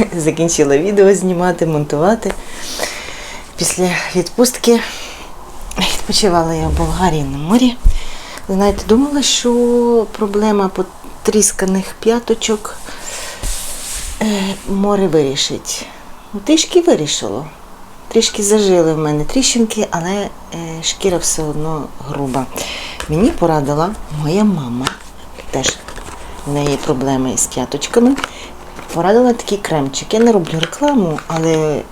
закінчила відео знімати, монтувати. Після відпустки відпочивала я в Болгарії на морі. Знаєте, думала, що проблема потрісканих п'яточок е, море вирішить. Ну, трішки вирішило. Трішки зажили в мене тріщинки, але е, шкіра все одно груба. Мені порадила моя мама, теж в неї проблеми з п'яточками. Порадила такий кремчик. Я не роблю рекламу, але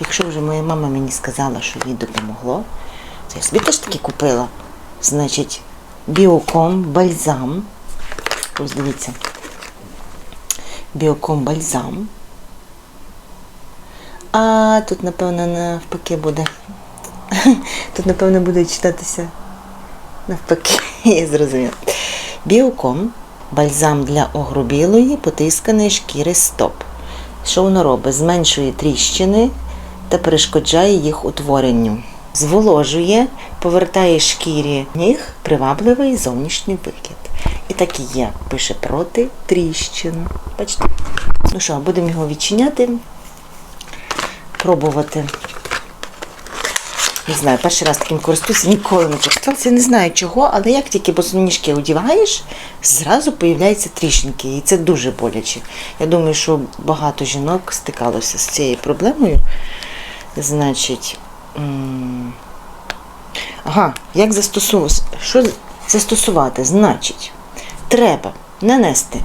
якщо вже моя мама мені сказала, що їй допомогло, то я собі теж таки купила. Значить, біоком бальзам. Ось дивіться. Біоком бальзам. А тут, напевно, навпаки буде. Тут, напевно, буде читатися навпаки, я зрозуміла. Біоком бальзам для огрубілої потисканої шкіри стоп. Що воно робить? Зменшує тріщини та перешкоджає їх утворенню. Зволожує, повертає шкірі ніг привабливий зовнішній вигляд. І так і є, пише проти тріщин. Бачите? Ну що, будемо його відчиняти, пробувати. Не знаю, перший раз таким користуюся, ніколи не користувалася, не знаю чого, але як тільки босоніжки одягаєш, зразу появляються тріщинки, і це дуже боляче. Я думаю, що багато жінок стикалося з цією проблемою. Значить, ага, як застосувати? Що застосувати? Значить, треба нанести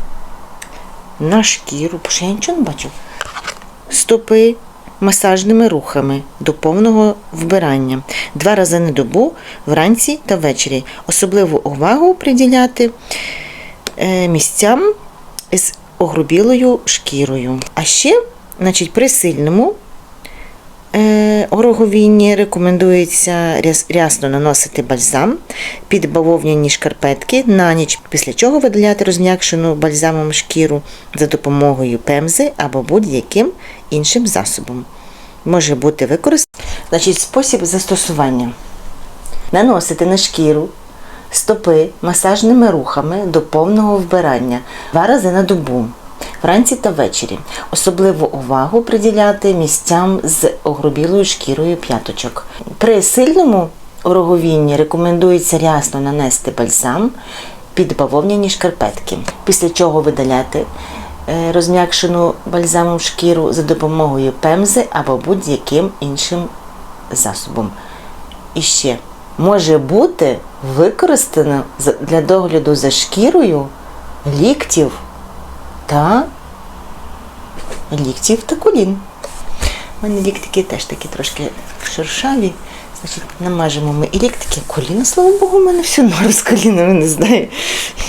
на шкіру, бо я нічого не бачу, стопи масажними рухами до повного вбирання два рази на добу, вранці та ввечері. Особливу увагу приділяти е, місцям з огрубілою шкірою. А ще, значить, при сильному е, ороговінні рекомендується рясно наносити бальзам під бавовняні шкарпетки на ніч, після чого видаляти розм'якшену бальзамом шкіру за допомогою пемзи або будь-яким іншим засобом. Може бути використаний. Значить, спосіб застосування. Наносити на шкіру стопи масажними рухами до повного вбирання два рази на добу, вранці та ввечері. Особливу увагу приділяти місцям з огрубілою шкірою п'яточок. При сильному ороговінні рекомендується рясно нанести бальзам під бавовняні шкарпетки, після чого видаляти е, розм'якшену бальзамом шкіру за допомогою пемзи або будь-яким іншим засобом. І ще може бути використано для догляду за шкірою ліктів та ліктів та колін. У мене ліктики теж такі трошки шершаві. Значить, намажемо ми і ліктики, коліна, слава Богу, у мене все норм з колінами, не знаю.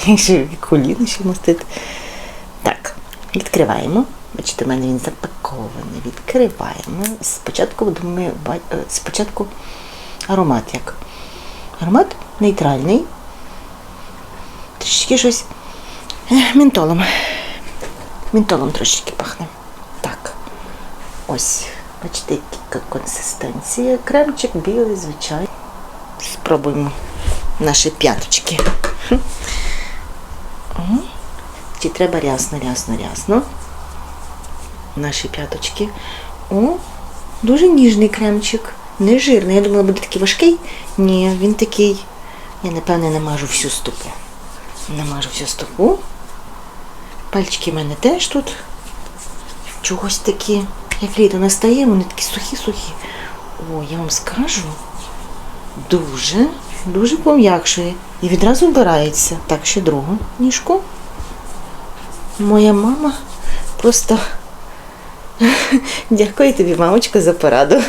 Якщо коліна ще мастити. Так, відкриваємо. Бачите, у мене він запакований. Відкриваємо. Спочатку ба- е, спочатку аромат як. Аромат нейтральний. Трішки щось е, мінтолом. Трошечки пахне. Так. Ось. Бачите, яка консистенція. Кремчик білий, звичайно. Спробуємо наші п'яточки. Чи треба рясно, рясно, рясно. Наші п'яточки. О, дуже ніжний кремчик. Не жирний. Я думала, буде такий важкий. Ні, він такий. Я, напевне, намажу всю стопу. Намажу всю стопу. Пальчики в мене теж тут. Чогось такі, як літо настає, вони такі сухі-сухі. О, я вам скажу. Дуже, дуже пом'якшує. І відразу вбирається. Так, ще другу ніжку. Моя мама просто дякую тобі, мамочка, за пораду.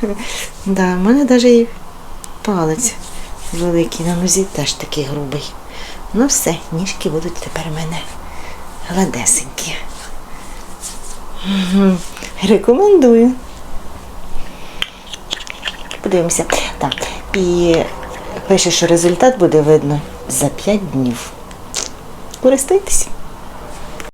Да, в мене навіть і палець великий на нозі теж такий грубий. Ну все, ніжки будуть тепер у мене гладесенькі. Рекомендую. Подивимося. Так, і пише, що результат буде видно за 5 днів. Користуйтесь.